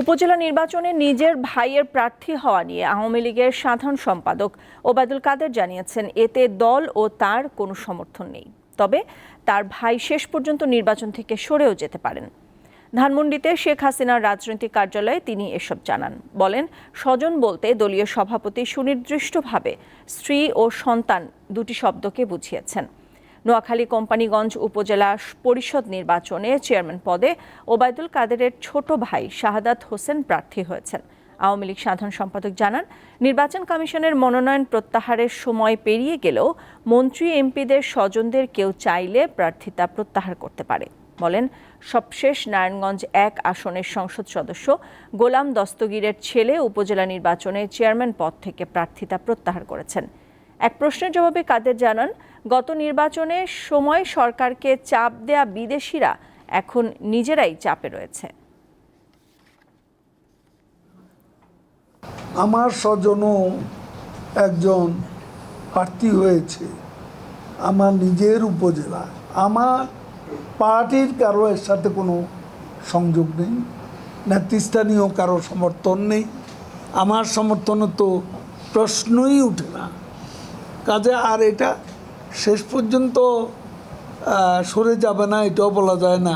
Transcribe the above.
উপজেলা নির্বাচনে নিজের ভাইয়ের প্রার্থী হওয়া নিয়ে আওয়ামী লীগের সাধারণ সম্পাদক ওবায়দুল কাদের জানিয়েছেন, এতে দল ও তার কোনো সমর্থন নেই। তবে তার ভাই শেষ পর্যন্ত নির্বাচন থেকে সরেও যেতে পারেন। ধানমন্ডিতে শেখ হাসিনার রাজনৈতিক কার্যালয়ে তিনি এসব জানান। বলেন, স্বজন বলতে দলীয় সভাপতি সুনির্দিষ্টভাবে স্ত্রী ও সন্তান দুটি শব্দকে বুঝিয়েছেন। নোয়াখালী কোম্পানিগঞ্জ উপজেলা পরিষদ নির্বাচনে চেয়ারম্যান পদে ওবায়দুল কাদেরের ছোট ভাই শাহাদাত হোসেন প্রার্থী হয়েছেন। আওয়ামী লীগ সাধারণ সম্পাদক জানান, নির্বাচন কমিশনের মনোনয়ন প্রত্যাহারের সময় পেরিয়ে গেলেও মন্ত্রী, এমপিদের স্বজনদের কেউ চাইলে প্রার্থিতা প্রত্যাহার করতে পারে। বলেন, সবশেষ নারায়ণগঞ্জ এক আসনের সংসদ সদস্য গোলাম দস্তগীরের ছেলে উপজেলা নির্বাচনে চেয়ারম্যান পদ থেকে প্রার্থিতা প্রত্যাহার করেছেন। এক প্রশ্নের জবাবে কাদের জানান, গত নির্বাচনে সময় সরকারকে চাপ দেয়া বিদেশিরা এখন নিজেরাই চাপে রয়েছে। আমার স্বজনও একজন প্রার্থী হয়েছে আমার নিজের উপজেলা। আমার পার্টির কারও এর সাথে কোনো সংযোগ নেই, নেতৃস্থানীয় কারও সমর্থন নেই। আমার সমর্থনে তো প্রশ্নই উঠে না। কাজে আর এটা শেষ পর্যন্ত সরে যাবে না এটাও বলা যায় না।